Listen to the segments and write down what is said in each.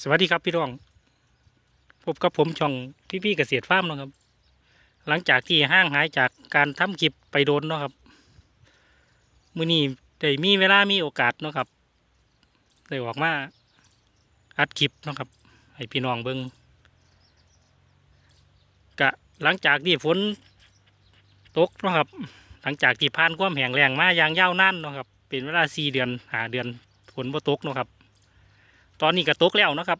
สวัสดีครับพี่น้องพบกับผมช่องพี่พี่ๆเกษตรฟาร์มเนาะครับ หลังจากที่ห้างหายจากการทำคลิปไปโดนเนาะครับมือนี้ได้มีเวลามีโอกาสเนาะครับได้ออกมาอัดคลิปเนาะครับ ให้พี่น้องเบิงกะหลังจากที่ฝนตกเนาะครับ หลังจากที่ผ่านความแห้งแล้งมาอย่างยาวนานเนาะครับ เป็นเวลาสี่เดือนหาเดือนฝนบ่ตกเนาะครับ ตอนนี้ก็ตกแล้วนะครับ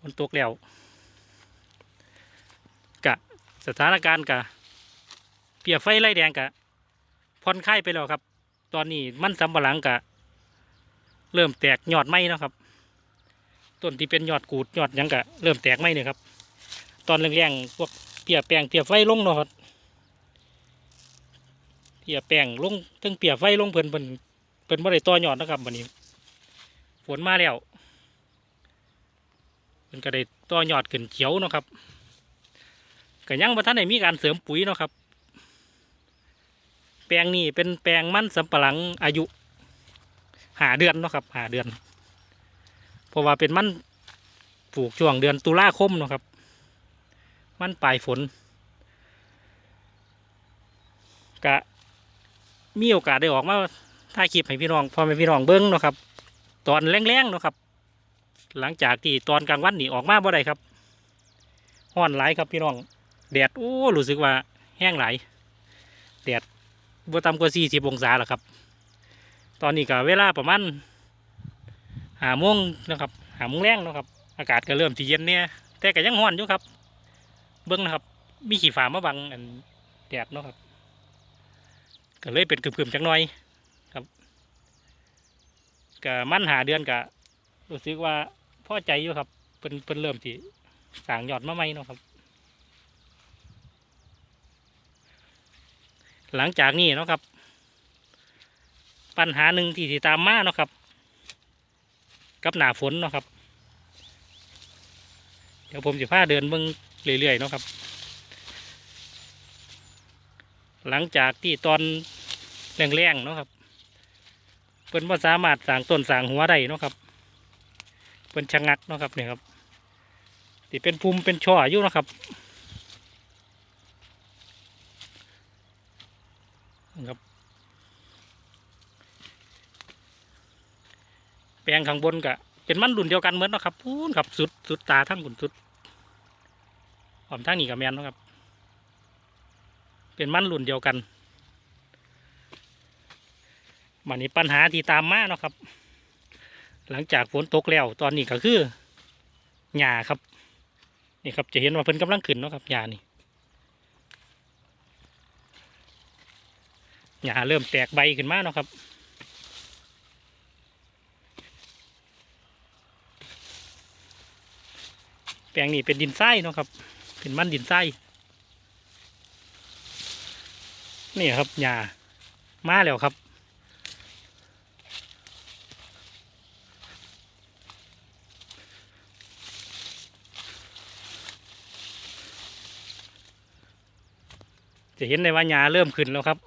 ฝนตกแล้วกะสถานการณ์กะเปียไฟไล่แดงกะผ่อนคลายไปแล้วครับ ตอนนี้มันสำปะหลังกะเริ่มแตกยอดไม้นะครับต้นที่เป็นยอดกูดยอดยังกะเริ่มแตกไม้เนี่ยครับ ตอนแรงๆพวกเปียแป้งเปียไฟลงเนาะครับเปียแป้งลงถึงเปียไฟลงเพิ่นเพิ่นเพิ่นบ่ได้ต่อยอดนะครับวันนี้ ฝนมาแล้วมันก็ได้ต่อยอดขึ้นเขียวเนาะครับก็ยังบ่ทันได้มีการเสริมปุ๋ยเนาะครับ แปลงนี้เป็นแปลงมันสำปะหลังอายุหาเดือนเนาะครับหาเดือน เพราะว่าเป็นมันปลูกช่วงเดือนตุลาคมเนาะครับ มันปลายฝนกะมีโอกาสได้ออกมาถ่ายคลิปให้พี่น้องพ่อแม่พี่น้องเบิ้งเนาะครับ ตอนแรงๆเนาะครับ หลังจากที่ตอนกลางวันนี่ออกมาบ่ได้ครับห้อนหลายครับพี่น้อง แดดโอ้รู้สึกว่าแห้งหลายแดดบ่ต่ำกว่า40องศาแล้วครับ ตอนนี้ก็เวลาประมาณหาโมงนะครับหาโมงแรงนะครับ อากาศก็เริ่มที่เย็นเนี่ยแต่ก็ยังห้อนอยู่ครับ เบิ้งนะครับ มีขี้ฟ้ามาบังอันแดดเนาะครับ ก็เลยเป็นกึ่มๆจักหน่อย ก็มั่นหาเดือนก็รู้สึกว่าพอใจอยู่ครับเป็นเป็นเริ่มที่สางยอดมาใหม่เนาะครับ หลังจากนี้เนาะครับ ปัญหาหนึ่งที่ที่ตามมาเนาะครับ กับหนาฝนเนาะครับ เดี๋ยวผมจะพาเดินเบิ่งเรื่อยๆเนาะครับ หลังจากที่ตอนแรงๆเนาะครับ เพิ่นบ่สามารถสางต้นสางหัวได้เนาะครับเพิ่นชะงักเนาะครับเนี่ยครับที่เป็นภูมิเป็นช่ออยู่นะครับนะครับ แปลงข้างบนก็เป็นมันรุ่นเดียวกันเหมือนเนาะครับพูนครับสุดสุดตาทั้งบุญสุดหอมทั้งนี้กับแมนเนาะครับ เป็นมันรุ่นเดียวกัน มันนี้ปัญหาที่ตามมาเนาะครับ หลังจากฝนตกแล้วตอนนี้ก็คือหญ้าครับนี่ครับจะเห็นว่าเพิ่นกำลังขึ้นเนาะครับหญ้านี่หญ้าเริ่มแตกใบขึ้นมาเนาะครับ แปลงนี้เป็นดินทรายเนาะครับเป็นมันดินทรายนี่ครับหญ้ามาแล้วครับ จะเห็นในว่าหญ้าเริ่มขึ้นแล้วครับ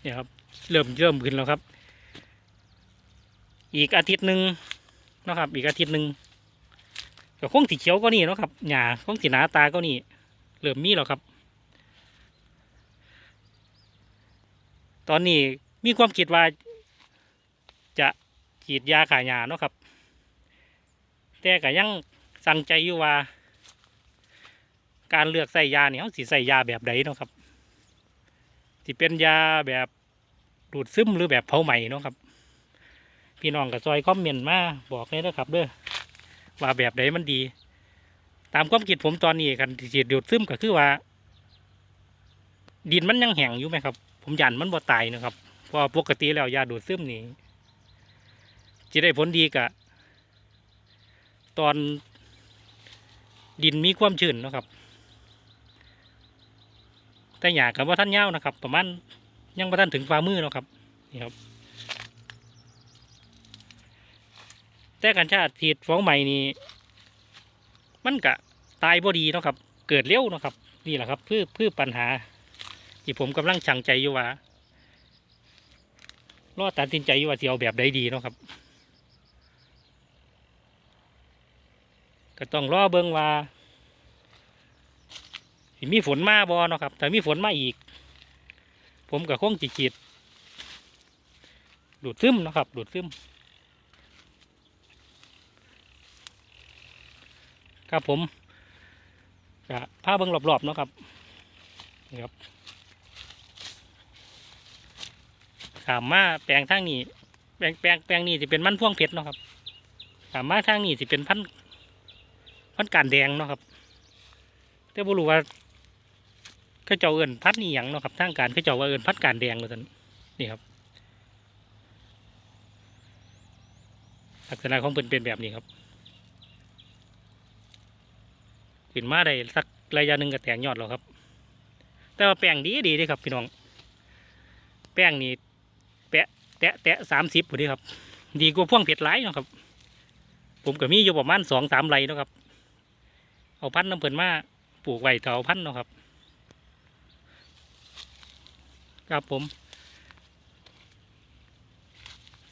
เนี่ยครับ เริ่มเริ่มขึ้นแล้วครับ อีกอาทิตย์หนึ่งนะครับ อีกอาทิตย์หนึ่งก็คงสีเขียวก็นี่นะครับหญ้าคงสีหนาตาก็นี่เริ่มมีแล้วครับ ตอนนี้มีความคิดว่าจะฉีดยาขายหญ้าเนาะครับ แต่ก็ยังสั่งใจอยู่ว่า การเลือกใส่ยาเนี่ยเขาสิใส่ยาแบบใดเนาะครับที่เป็นยาแบบดูดซึมหรือแบบเผาไหม้เนาะครับ พี่น้องกับซอยคอมเมนต์มาบอกเลยนะครับเด้อว่าแบบใดมันดี ตามความคิดผมตอนนี้กันสิดูดซึมก็คือว่า ดินมันยังแห้งอยู่ไหมครับ ผมยันมันบ่ตายนะครับเพราะปกติแล้วยาดูดซึมนี่จะได้ผลดีกะตอนดินมีความชื้นนะครับ แต่หยากับว่าท่านเยาวนะครับ ประมาณยังว่ท่านถึงฝ่ามือเนาะครับนี่ครับ แต่กัญชาถีดฟ้องใหม่นี่มันกะตายบ่ดีเนาะครับ เกิดเร็วเนาะครับ นี่แหละครับเพื่อเพื่อปัญหา ที่ผมกำลังชังใจอยู่ว่ารอตัดสินใจอยู่ว่าจะเอาแบบใดดีเนาะครับ ก็ต้องรอเบิ่งว่า มีฝนมาบ่เนาะครับถ้ามีฝนมาอีก ผมก็คงจิขีดดูดซึมนะครับ ดูดซึมครับผมก็พาเบิ่งรอบๆเนาะครับนี่ครับขามมาแปลงทางนี้แปลงแปลงแปลงนี้จะเป็นมันพ่วงเพชรเนาะครับขามมาทางนี้จะเป็นพันพันการแดงเนาะครับแต่บ่รู้ว่า เขาเจ้าเอิ้นพัดนี่หยังเนาะครับทางการเขาเจ้าว่าเอิ้นพัดการแดงว่าซั่นนี่ครับลักษณะของเพิ่นเป็นแบบนี้ครับขึ้นมาได้สักระยะหนึ่งก็แตกยอดแล้วครับ แต่ว่าแป้งดีดีเด้ครับพี่น้อง แป้งนี่แปะแตะแตะสามสิบพอดีครับ ดีกว่าพ่วงเผ็ดหลายเนาะครับ ผมก็มีอยู่ประมาณสองสามไรเนาะครับ เอาพันธุ์น้ำเพิ่นมาปลูกไว้เถาพันธุ์เนาะครับ ครับผม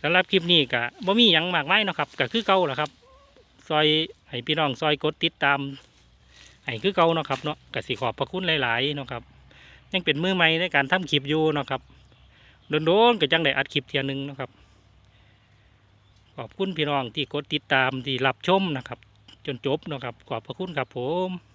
สำหรับคลิปนี้ก็บ่มีหยังมากไมายเนะครับก็คือเก่าแหละครับ ซอยให้พี่น้องซอยกดติดตามให้คือเก่านะครับเนาะก็สิขอบพระคุณหลายๆนะครับ ยังเป็นมือใหม่ในการทำคลิปอยู่นะครับโดนๆก็จังได้อัดคลิปเทียหนึงนะครับ ขอบคุณพี่น้องที่กดติดตามที่รับชมนะครับ จนจบนะครับ ขอบพระคุณครับผม